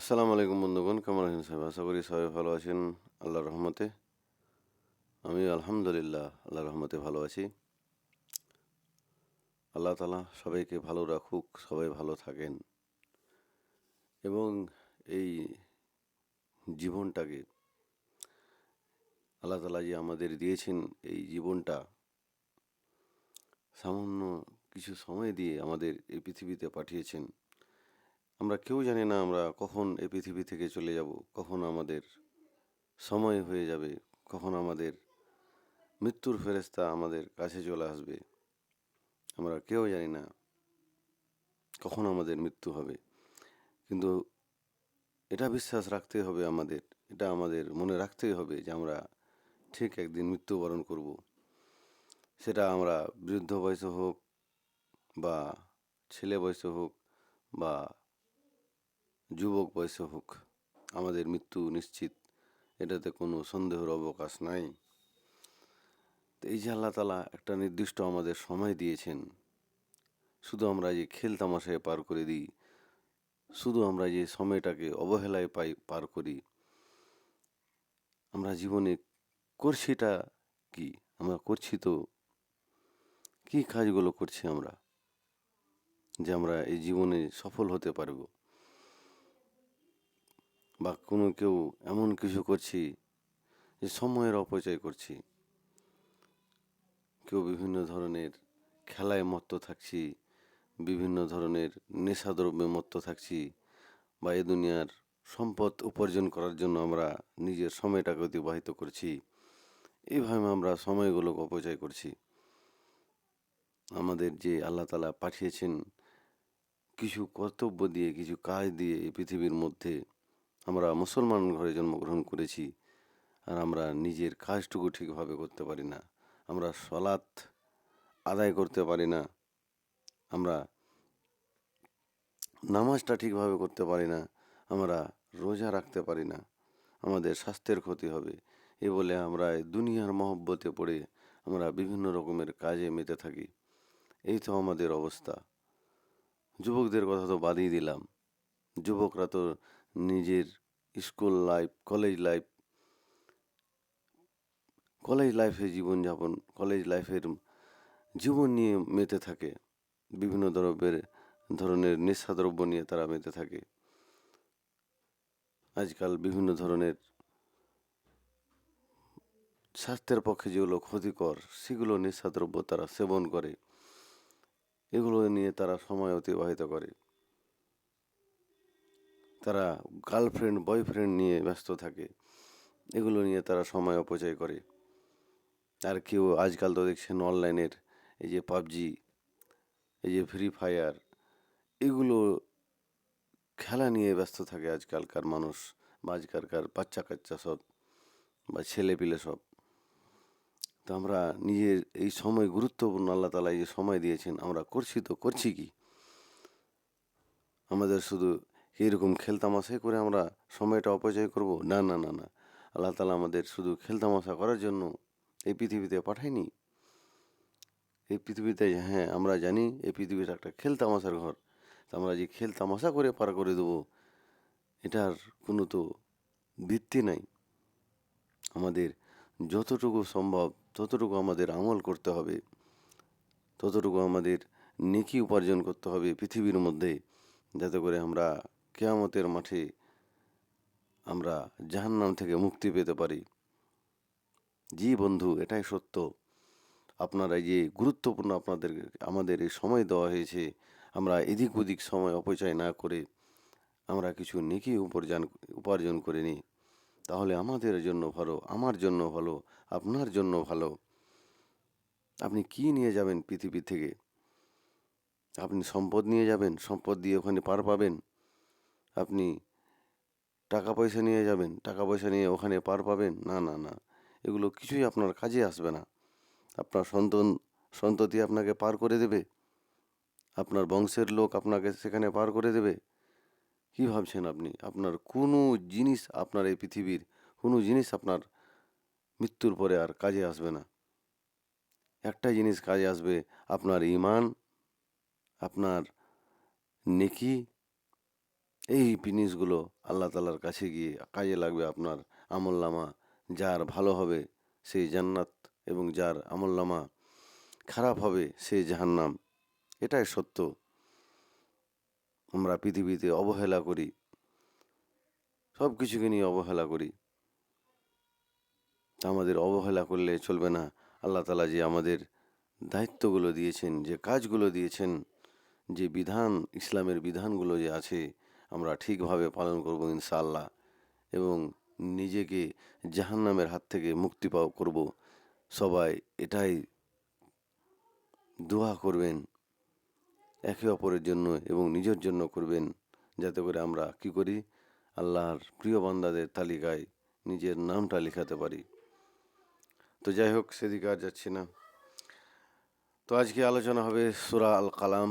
আসসালামু আলাইকুম বন্ধুগণ, কেমন আছেন সবাই? আশা করি সবাই ভালো আছেন আল্লাহর রহমতে। আমি আলহামদুলিল্লাহ আল্লাহ রহমতে ভালো আছি। আল্লাহ তালা সবাইকে ভালো রাখুক, সবাই ভালো থাকেন। এবং এই জীবনটাকে আল্লাহ তালা যে আমাদের দিয়েছেন এই জীবনটা, সামান্য কিছু সময় দিয়ে আমাদের এই পৃথিবীতে পাঠিয়েছেন। আমরা কেউ জানি না আমরা কখন এই পৃথিবী থেকে চলে যাব, কখন আমাদের সময় হয়ে যাবে, কখন আমাদের মৃত্যুর ফেরেস্তা আমাদের কাছে চলে আসবে। আমরা কেউ জানি না কখন আমাদের মৃত্যু হবে। কিন্তু এটা বিশ্বাস রাখতে হবে আমাদের, এটা আমাদের মনে রাখতেই হবে যে আমরা ঠিক একদিন মৃত্যুবরণ করব। সেটা আমরা বৃদ্ধ বয়সে হোক বা ছেলে বয়সে হোক বা যুবক বয়সে হোক, আমাদের মৃত্যু নিশ্চিত, এটাতে কোনো সন্দেহের অবকাশ নাই। তো এই যে আল্লাহ তালা একটা নির্দিষ্ট আমাদের সময় দিয়েছেন, শুধু আমরা যে খেল তামাশায় পার করে দিই, শুধু আমরা যে সময়টাকে অবহেলায় পাই, পার করি, আমরা জীবনে করছিটা কি? আমরা করছি তো, কি কাজগুলো করছি আমরা, যে আমরা এই জীবনে সফল হতে পারব? বা কোনো কেউ এমন কিছু করছি যে সময়ের অপচয় করছি। কেউ বিভিন্ন ধরনের খেলায় মত্ত থাকছি, বিভিন্ন ধরনের নেশাদ্রব্যে মত্ত থাকছি বা এ দুনিয়ার সম্পদ উপার্জন করার জন্য আমরা নিজের সময়টাকে অতিবাহিত করছি। এইভাবে আমরা সময়গুলোকে অপচয় করছি। আমাদের যে আল্লাহ তালা পাঠিয়েছেন কিছু কর্তব্য দিয়ে, কিছু কাজ দিয়ে এই পৃথিবীর মধ্যে আমরা মুসলমান ঘরে জন্মগ্রহণ করেছি আর আমরা নিজের কাজটুকু ঠিকভাবে করতে পারি না। আমরা সলাৎ আদায় করতে পারি না। আমরা নামাজটা ঠিকভাবে করতে পারি না। আমরা রোজা রাখতে পারি না। আমাদের স্বাস্থ্যের ক্ষতি হবে। এ বলে আমরা দুনিয়ার মহব্বতে পড়ে আমরা বিভিন্ন রকমের কাজে মেতে থাকি। এই তো আমাদের অবস্থা। যুবকদের কথা তো বাদই দিলাম। যুবকরা তো নিজের school life, college life, college লাইফে জীবনযাপন, কলেজ লাইফের জীবন নিয়ে মেতে থাকে। বিভিন্ন দ্রব্যের ধরনের নেশাদ্রব্য নিয়ে তারা মেতে থাকে। আজকাল বিভিন্ন ধরনের স্বাস্থ্যের পক্ষে যেগুলো ক্ষতিকর, সেগুলো নেশাদ্রব্য তারা সেবন করে। এগুলো নিয়ে তারা সময় অতিবাহিত করে। তারা গার্লফ্রেন্ড বয়ফ্রেন্ড নিয়ে ব্যস্ত থাকে। এগুলো নিয়ে তারা সময় অপচয় করে। আর কেউ আজকাল তো দেখছেন অনলাইনের এই যে পাবজি, এই যে ফ্রি ফায়ার এগুলো খেলা নিয়ে ব্যস্ত থাকে আজকালকার মানুষ বা আজকালকার বাচ্চা কাচ্চা সব বা ছেলে পিলে সব। তো আমরা নিজের এই সময় গুরুত্বপূর্ণ আল্লাহ তালা এই যে সময় দিয়েছেন, আমরা করছি তো করছি কি? আমাদের শুধু এরকম খেলতামাশাই করে আমরা সময়টা অপচয় করব? না না না না। আল্লাহ তালা আমাদের শুধু খেলতামাশা করার জন্য এই পৃথিবীতে পাঠায়নি। এই পৃথিবীতে হ্যাঁ আমরা জানি এই পৃথিবীটা একটা খেলতামাশার ঘর। তা আমরা যে খেলতামাশা করে পার করে দেবো, এটার কোনো তো ভিত্তি নাই। আমাদের যতটুকু সম্ভব, ততটুকু আমাদের আমল করতে হবে। ততটুকু আমাদের নেকি উপার্জন করতে হবে পৃথিবীর মধ্যে, যাতে করে আমরা কেয়ামতের মাঠে আমরা জাহান্নাম থেকে মুক্তি পেতে পারি। জি বন্ধু, এটাই সত্য। আপনারা যে গুরুত্বপূর্ণ আপনাদের, আমাদের এই সময় দেওয়া হয়েছে, আমরা এদিক ওদিক সময় অপচয় না করে আমরা কিছু নেকি উপার্জন উপার্জন করে নিই। তাহলে আমাদের জন্য ভালো, আমার জন্য ভালো, আপনার জন্য ভালো। আপনি কি নিয়ে যাবেন পৃথিবী থেকে? আপনি সম্পদ নিয়ে যাবেন, সম্পদ দিয়ে ওখানে পার পাবেন। আপনি টাকা পয়সা নিয়ে যাবেন, টাকা পয়সা নিয়ে ওখানে পার পাবেন? না না না। এগুলো কিছুই আপনার কাজে আসবে না। আপনার সন্তান, সন্ততি আপনাকে পার করে দেবে। আপনার বংশের লোক আপনাকে সেখানে পার করে দেবে। কি ভাবছেন আপনি? আপনার কোনো জিনিস আপনার এই পৃথিবীর, কোনো জিনিস আপনার মৃত্যুর পরে আর কাজে আসবে না। একটা জিনিস কাজে আসবে, আপনার ইমান, আপনার নেকি এই জিনিসগুলো আল্লাহ তালার কাছে গিয়ে কাজে লাগবে আপনার আমলনামা। যার ভালো হবে সেই জান্নাত এবং যার আমলনামা খারাপ হবে সেই জাহান্নাম। এটাই সত্য। আমরা পৃথিবীতে অবহেলা করি। সব কিছুকে নিয়ে অবহেলা করি। আমাদের অবহেলা করলে চলবে না। আল্লাহ তালা যে আমাদের দায়িত্বগুলো দিয়েছেন, যে কাজগুলো দিয়েছেন, যে বিধান, ইসলামের বিধানগুলো যে আছে আমরা ঠিকভাবে পালন করব ইনশাআল্লাহ এবং নিজেকে জাহান্নামের হাত থেকে মুক্তি পাও, করব। সবাই এটাই দোয়া করবেন, একে অপরের জন্য এবং নিজের জন্য করবেন, যাতে করে আমরা কি করি? আল্লাহর প্রিয় বান্দাদের তালিকায় নিজের নামটা লেখাতে পারি। তো যাই হোক, সেদিকে আর যাচ্ছি না। তো আজকে আলোচনা হবে সুরা আল কালাম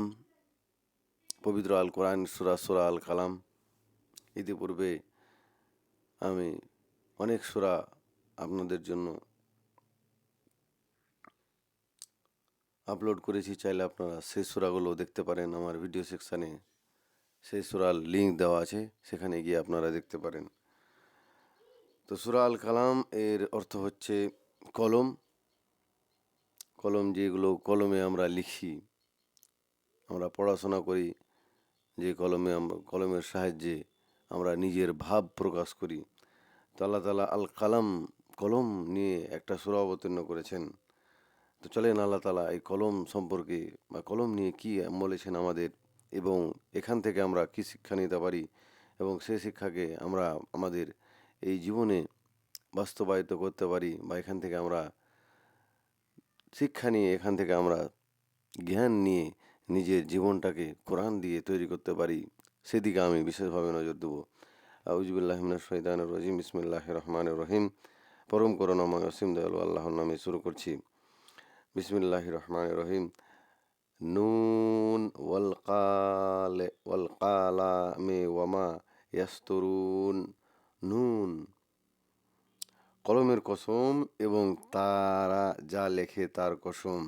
পবিত্র আল কোরআন, সুরা সুরা আল কালাম। ইতিপূর্বে আমি অনেক সুরা আপনাদের জন্য আপলোড করেছি। চাইলে আপনারা সেই সুরাগুলো দেখতে পারেন আমার ভিডিও সেকশানে সেই সুরার লিঙ্ক দেওয়া আছে, সেখানে গিয়ে আপনারা দেখতে পারেন। তো সুরা আল কালাম এর অর্থ হচ্ছে কলম। কলম যেগুলো, কলমে আমরা লিখি, আমরা পড়াশোনা করি যে কলমে কলমের সাহায্যে আমরা নিজের ভাব প্রকাশ করি। তো আল্লাহ তালা আল কালাম কলম নিয়ে একটা সুরা অবতীর্ণ করেছেন। তো চলেন আল্লাহ তালা এই কলম সম্পর্কে বা কলম নিয়ে কি বলেছেন আমাদের এবং এখান থেকে আমরা কি শিক্ষা নিতে পারি এবং সেই শিক্ষাকে আমরা আমাদের এই জীবনে বাস্তবায়িত করতে পারি বা এখান থেকে আমরা শিক্ষা নিয়ে, এখান থেকে আমরা জ্ঞান নিয়ে নিজের জীবনটাকে কোরআন দিয়ে তৈরি করতে পারি, সেদিকে আমি বিশেষভাবে নজর দেবো। আউজবুল্লাহমিনা শহীদান রজিম ইসমিল্লাহ রহমান রহিম। পরম করুণাময় অসীম দয়ালু আল্লাহর নামে শুরু করছি। বিসমিল্লাহ রহমান রহিম। নুন ওয়াল কালামে ওয়ামা নুন, কলমের কসম এবং তারা যা লেখে তার কসম।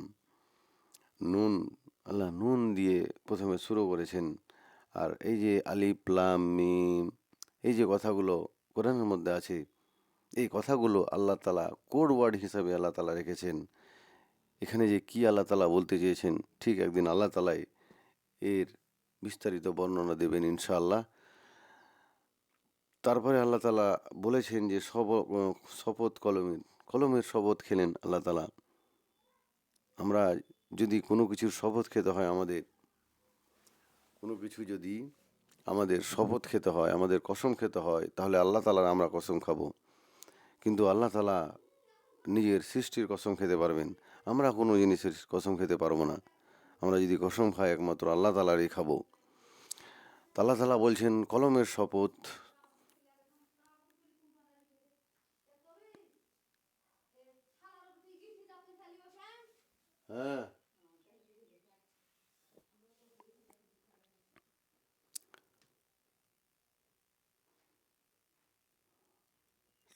নুন আল্লাহ নুন দিয়ে প্রথমে শুরু করেছেন। আর এই যে আলিফ, লাম, মিম, এই যে কথাগুলো কোরআনের মধ্যে আছে, এই কথাগুলো আল্লাহ তালা কোড ওয়ার্ড হিসাবে আল্লাহ তালা রেখেছেন। এখানে যে কি আল্লাহ তালা বলতে চেয়েছেন, ঠিক একদিন আল্লাহ তালাই এর বিস্তারিত বর্ণনা দেবেন ইনশাআল্লাহ। তারপরে আল্লাহ তালা বলেছেন যে সব, শপথ কলমের কলমের শপথ খেলেন আল্লাহ তালা। আমরা যদি কোনো কিছুর শপথ খেতে হয় আমাদের, কোনো কিছু যদি আমাদের শপথ খেতে হয়, আমাদের কসম খেতে হয়, তাহলে আল্লাহ তালার আমরা কসম খাব। কিন্তু আল্লাহ তালা নিজের সৃষ্টির কসম খেতে পারবেন। আমরা কোনো জিনিসের কসম খেতে পারব না। আমরা যদি কসম খাই একমাত্র আল্লাহ তালারই খাব। আল্লাহ তালা বলছেন, কলমের শপথ হ্যাঁ।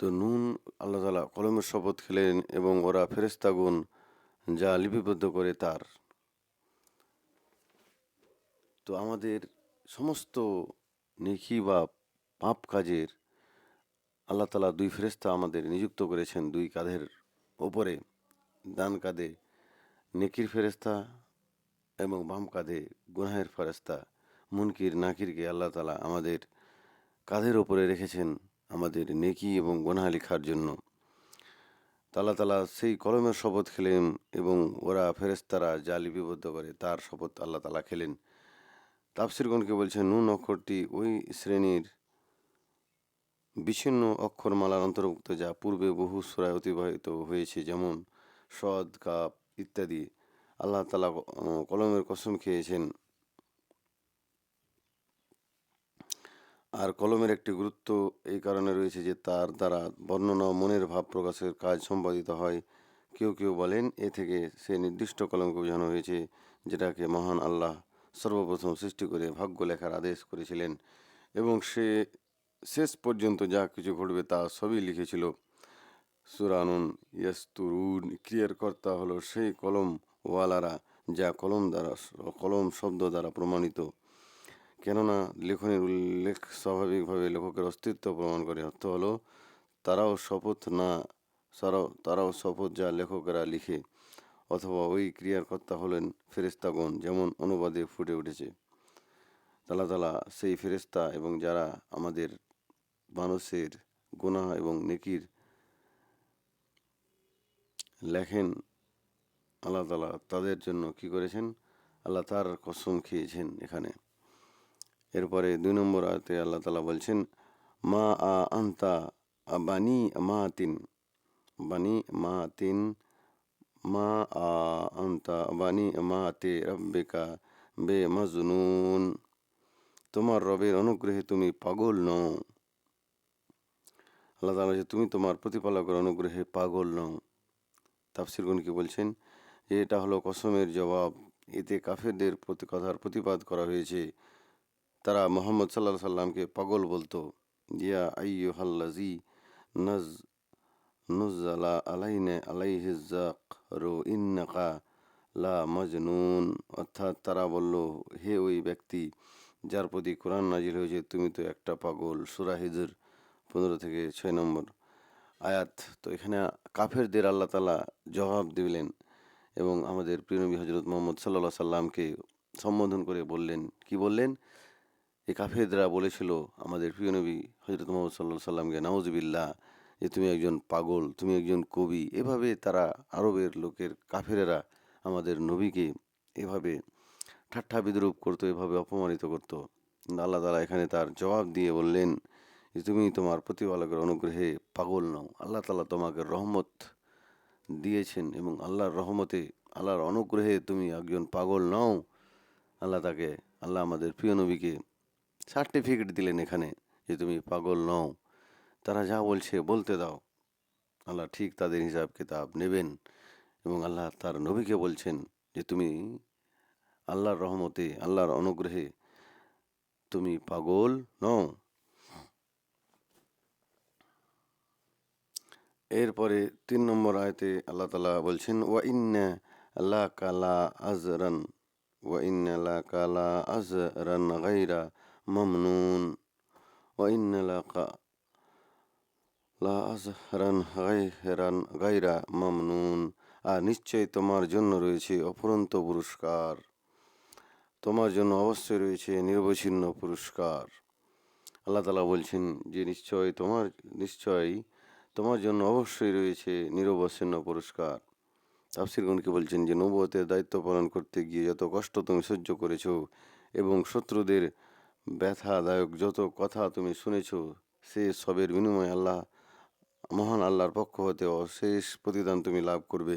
তো নুন আল্লাহ তালা কলমের শপথ খেলেন এবং ওরা ফেরেস্তাগুন যা লিপিবদ্ধ করে তার। তো আমাদের সমস্ত নেকি বা পাপ কাজের আল্লাহ তালা দুই ফেরেস্তা আমাদের নিযুক্ত করেছেন দুই কাঁধের ওপরে, ডান কাঁধে নেকির ফেরেস্তা এবং বাম কাঁধে গুনাহের ফেরেস্তা মুনকির, নাকিরকে আল্লাহ তালা আমাদের কাঁধের ওপরে রেখেছেন। আমাদের নেকি এবং গোনা লেখার জন্য। তালা তালা সেই কলমের শপথ খেলেন এবং ওরা ফেরেস্তারা যা লিপিবদ্ধ করে তার শপথ আল্লাহ তালা খেলেন। তাফসিরগণকে বলছেন নুন অক্ষরটি ওই শ্রেণির বিচ্ছিন্ন অক্ষরমালার অন্তর্ভুক্ত যা পূর্বে বহু সুরায় অতিবাহিত হয়েছে, যেমন সদ, কাপ ইত্যাদি। আল্লাহ তালা কলমের কসম খেয়েছেন। আর কলমের একটি গুরুত্ব এই কারণে রয়েছে যে, তার দ্বারা বর্ণনা ও মনের ভাব প্রকাশের কাজ সম্পাদিত হয়। কেউ কেউ বলেন, এ থেকে সে নির্দিষ্ট কলমকে বোঝানো হয়েছে, যেটাকে মহান আল্লাহ সর্বপ্রথম সৃষ্টি করে ভাগ্য লেখার আদেশ করেছিলেন এবং সে শেষ পর্যন্ত যা কিছু ঘটবে তা সবই লিখেছিল। সুরানুন ইয়াস্তুরুন ক্রিয়ার কর্তা হলো সেই কলম ওয়ালারা, যা কলম দ্বারা, কলম শব্দ দ্বারা প্রমাণিত। কেননা লেখনের উল্লেখ স্বাভাবিকভাবে লেখকের অস্তিত্ব প্রমাণ করে। অর্থ হলো, তারাও শপথ না, সারাও, তারাও শপথ যা লেখকেরা লিখে অথবা ওই ক্রিয়ার কর্তা হলেন ফেরেস্তাগণ যেমন অনুবাদে ফুটে উঠেছে। তালা তালা, সেই ফেরেস্তা এবং যারা আমাদের মানুষের গুনাহ এবং নেকির লেখেন, আল্লাহ তালা তাদের জন্য কি করেছেন? আল্লাহ তার কসম খেয়েছেন এখানে। এরপরে দুই নম্বর আয়তে আল্লাহ তালা বলছেন, মা আ আন্তা বানি মা তিন বানি মা তিন মা আ আন্তা বানি মা তে রব্বিকা বে মাজনুন তোমার রবের অনুগ্রহে তুমি পাগল নও। আল্লাহ তালা তুমি তোমার প্রতিপালকের অনুগ্রহে পাগল নও। তাফসিরগুন কি বলছেন যে এটা হলো কসমের জবাব। এতে কাফেরদের প্রতি কথার প্রতিবাদ করা হয়েছে। তারা মোহাম্মদ সাল্লাহ সাল্লামকে পাগল বলতো, ইয়া আইয়ু হাল্লাজি নজ নুজালা আলাইনে আলাইহিজাক রো ইন্নাকা লা মজনুন অর্থাৎ তারা বলল হে ওই ব্যক্তি যার প্রতি কোরআন নাজিল হয়েছে তুমি তো একটা পাগল সুরা হিজুর পনেরো থেকে ছয় নম্বর আয়াত তো এখানে কাফেরদের আল্লাহ তালা জবাব দিলেন এবং আমাদের প্রিয়নবী হজরত মোহাম্মদ সাল্লাহ সাল্লামকে সম্বোধন করে বললেন কি বললেন এই কাফেররা বলেছিল আমাদের প্রিয়নবী হজরত মোহাম্মদ সাল্লাহ সাল্লামকে নাউজবিল্লা যে তুমি একজন পাগল, তুমি একজন কবি, এভাবে তারা আরবের লোকের কাফেরেরা আমাদের নবীকে এভাবে ঠাট্টা বিদ্রুপ করতো, এভাবে অপমানিত করতো। আল্লাহ তালা এখানে তার জবাব দিয়ে বললেন, যে তুমি তোমার প্রতিপালকের অনুগ্রহে পাগল নও। আল্লাহ তালা তোমাকে রহমত দিয়েছেন এবং আল্লাহর রহমতে, আল্লাহর অনুগ্রহে তুমি একজন পাগল নও। আল্লাহ তাকে, আল্লাহ আমাদের প্রিয় নবীকে সার্টিফিকেট দিলেন এখানে যে তুমি পাগল নও। তারা যা বলছে বলতে দাও। আল্লাহ ঠিক তাদের হিসাব কিতাব নেবেন এবং আল্লাহ তার নবীকে বলছেন যে তুমি আল্লাহর রহমতে, আল্লাহর অনুগ্রহে তুমি পাগল নও। এরপরে তিন নম্বর আয়তে আল্লাহ তালা বলছেন, ওয়া ইন্না আল্লাহ কালা আজরান, ওয়া ইন্না লা কালা আজরান গাইরা মামনুন ওয়া ইন্না লা আজরান গাইরান গাইরা মামনুন আর নিশ্চয়ই তোমার জন্য রয়েছে অফুরন্ত পুরস্কার। তোমার জন্য অবশ্যই রয়েছে নির্বচ্ছিন্ন পুরস্কার। আল্লাহ তালা বলছেন যে নিশ্চয় তোমার নিশ্চয়ই তোমার জন্য অবশ্যই রয়েছে নিরবচ্ছিন্ন পুরস্কার। তাফসিরগণকে বলছেন যে নবতের দায়িত্ব পালন করতে গিয়ে যত কষ্ট তুমি সহ্য করেছ এবং শত্রুদের ব্যথাদায়ক যত কথা তুমি শুনেছ, সে সবের বিনিময়ে আল্লাহ, মহান আল্লাহর পক্ষ হতে অশেষ প্রতিদান তুমি লাভ করবে।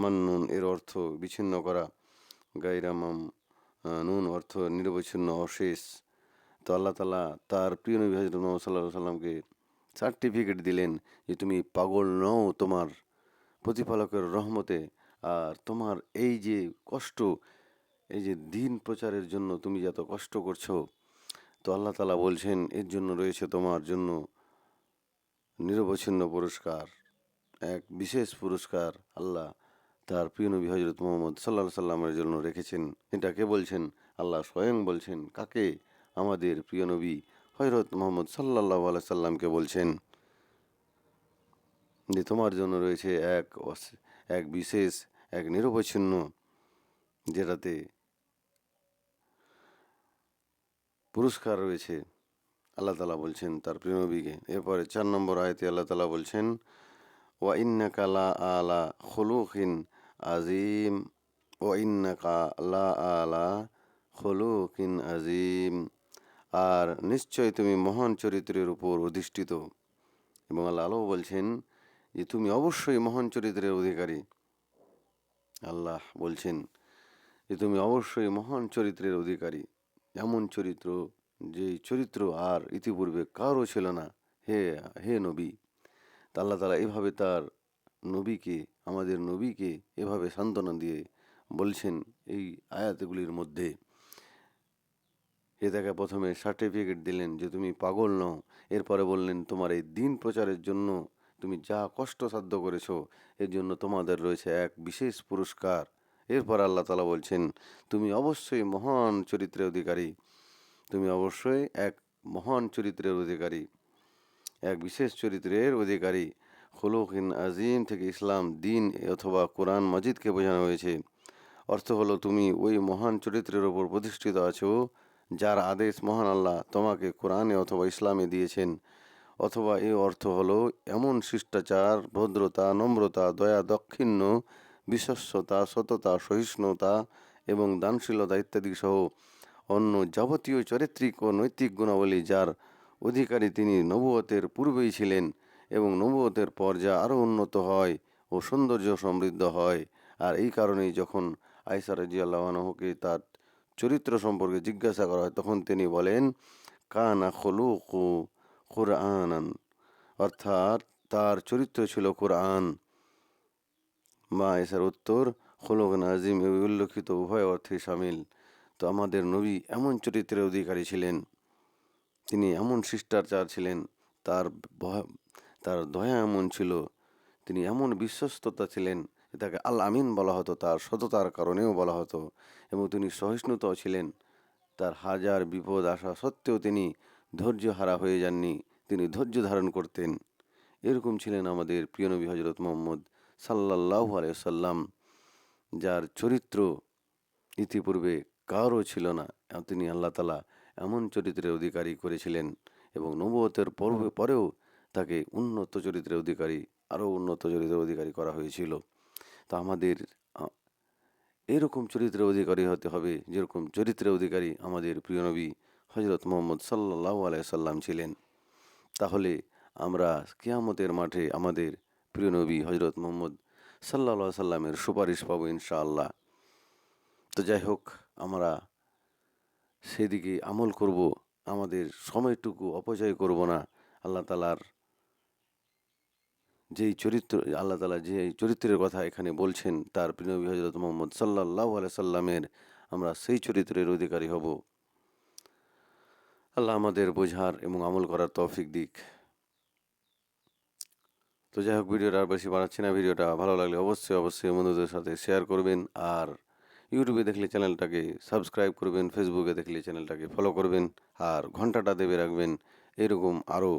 মান্নুন এর অর্থ বিচ্ছিন্ন করা। গাইরামাম নুন অর্থ নিরবচ্ছিন্ন, অশেষ। তো আল্লাহ তালা তার প্রিয় নবী মোহাম্মদ সাল্লাহ সাল্লামকে সার্টিফিকেট দিলেন যে তুমি পাগল নও তোমার প্রতিপালকের রহমতে। আর তোমার এই যে কষ্ট এই যে দিন প্রচারের জন্য তুমি যত কষ্ট করছ, তো আল্লাহ তালা বলছেন, এর জন্য রয়েছে তোমার জন্য নিরবচ্ছিন্ন পুরস্কার, এক বিশেষ পুরস্কার আল্লাহ তার প্রিয় নবী হজরত মোহাম্মদ সাল্লাহ সাল্লামের জন্য রেখেছেন। এটা কে বলছেন, আল্লাহ স্বয়ং বলছেন, কাকে? আমাদের প্রিয় নবী হজরত মোহাম্মদ সাল্লাহ আলাই সাল্লামকে বলছেন যে তোমার জন্য রয়েছে এক এক বিশেষ, এক নিরবচ্ছিন্ন, যেটাতে পুরস্কার রয়েছে, আল্লাহ তালা বলছেন তার প্রিয় নবীকে এরপরে চার নম্বর আয়তে আল্লাহ তালা বলছেন, ওয়া ইন্নাকা লা আলা খুলুকিন আজিম ওয়া ইন্নাকা লা আলা খুলুকিন আজিম আর নিশ্চয় তুমি মহান চরিত্রের উপর অধিষ্ঠিত। এবং আল্লাহ আলো বলছেন যে, তুমি অবশ্যই মহান চরিত্রের অধিকারী। আল্লাহ বলছেন যে, তুমি অবশ্যই মহান চরিত্রের অধিকারী। এমন চরিত্র যে চরিত্র আর ইতিপূর্বে কারও ছিল না। হে হে নবী, তা আল্লাহ তালা এভাবে তার নবীকে, আমাদের নবীকে এভাবে সান্ত্বনা দিয়ে বলছেন এই আয়াতগুলির মধ্যে। তাকে প্রথমে সার্টিফিকেট দিলেন যে তুমি পাগল নও। এরপরে বললেন, তোমার এই দিন প্রচারের জন্য তুমি যা কষ্ট সাধ্য করেছ, এর জন্য তোমাদের রয়েছে এক বিশেষ পুরস্কার। এরপর আল্লাহ তালা বলছেন, তুমি অবশ্যই মহান চরিত্রের অধিকারী। তুমি অবশ্যই এক মহান চরিত্রের অধিকারী। এক বিশেষ চরিত্রের অধিকারী। খুলুকিন আজিম থেকে ইসলাম, দিন অথবা কোরআন মাজিদকে বোঝানো হয়েছে। অর্থ হলো তুমি ওই মহান চরিত্রের ওপর প্রতিষ্ঠিত আছো, যার আদেশ মহান আল্লাহ তোমাকে কোরআনে অথবা ইসলামে দিয়েছেন। অথবা এ অর্থ হলো এমন শিষ্টাচার, ভদ্রতা, নম্রতা, দয়া, দক্ষিণ্য বিশ্বস্ততা, সততা, সহিষ্ণুতা এবং দানশীলতা ইত্যাদি সহ অন্য যাবতীয় চারিত্রিক ও নৈতিক গুণাবলী যার অধিকারী তিনি নবুয়তের পূর্বেই ছিলেন এবং নবুয়তের পর যা আরও উন্নত হয় ও সৌন্দর্য সমৃদ্ধ হয়। আর এই কারণেই যখন আইসা রাজিয়াল্লাহকে তার চরিত্র সম্পর্কে জিজ্ঞাসা করা হয়, তখন তিনি বলেন, কানা খলুকু কোরআনান। অর্থাৎ তার চরিত্র ছিল কোরআন। মা এসার উত্তর, খোলক নাজিম এই উল্লেখিত উভয় অর্থে সামিল। তো আমাদের নবী এমন চরিত্রের অধিকারী ছিলেন। তিনি এমন শিষ্টাচার ছিলেন। তার তার দয়া এমন ছিল। তিনি এমন বিশ্বস্ততা ছিলেন তাকে আল আমিন বলা হতো, তার সততার কারণেও বলা হতো। এবং তিনি সহিষ্ণুতাও ছিলেন। তার হাজার বিপদ আসা সত্ত্বেও তিনি ধৈর্য হারা হয়ে যাননি। তিনি ধৈর্য ধারণ করতেন। এরকম ছিলেন আমাদের প্রিয় নবী হজরত মোহাম্মদ সাল্লাহ আলাইসাল্লাম যার চরিত্র ইতিপূর্বে কারও ছিল না, তিনি আল্লাহ তালা এমন চরিত্রের অধিকারী করেছিলেন এবং নবতের পর্বে পরেও তাকে উন্নত চরিত্রের অধিকারী, আরও উন্নত চরিত্রের অধিকারী করা হয়েছিল। তা আমাদের এরকম চরিত্রের অধিকারী হতে হবে, যেরকম চরিত্রের অধিকারী আমাদের প্রিয় নবী হজরত মোহাম্মদ সাল্লাহ আলাইসাল্লাম ছিলেন। তাহলে আমরা কিয়ামতের মাঠে আমাদের প্রিয় নবী হজরত মোহাম্মদ সাল্লা সাল্লামের সুপারিশ পাবো ইনশাআল্লাহ। তো যাই হোক, আমরা সেদিকে আমল করব, আমাদের সময়টুকু অপচয় করব না। আল্লাহ তালার যেই চরিত্র, আল্লাহ তালা যে চরিত্রের কথা এখানে বলছেন, তার প্রিয় নবী হজরত মোহাম্মদ সাল্লাহ সাল্লামের আমরা সেই চরিত্রের অধিকারী হব। আল্লাহ আমাদের বোঝার এবং আমল করার তৌফিক দিক। তো যাই হোক, ভিডিওটা আর বেশি বানাচ্ছি না। ভিডিওটা ভালো লাগলে অবশ্যই অবশ্যই বন্ধুদের সাথে শেয়ার করবেন আর ইউটিউবে দেখলে চ্যানেলটাকে সাবস্ক্রাইব করবেন ফেসবুকে দেখলে চ্যানেলটাকে ফলো করবেন আর ঘন্টাটা দেবে রাখবেন। এরকম আরও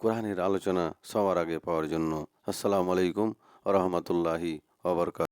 কোরআনের আলোচনা সবার আগে পাওয়ার জন্য। আসসালামু আলাইকুম রহমতুল্লাহি ওবরকাত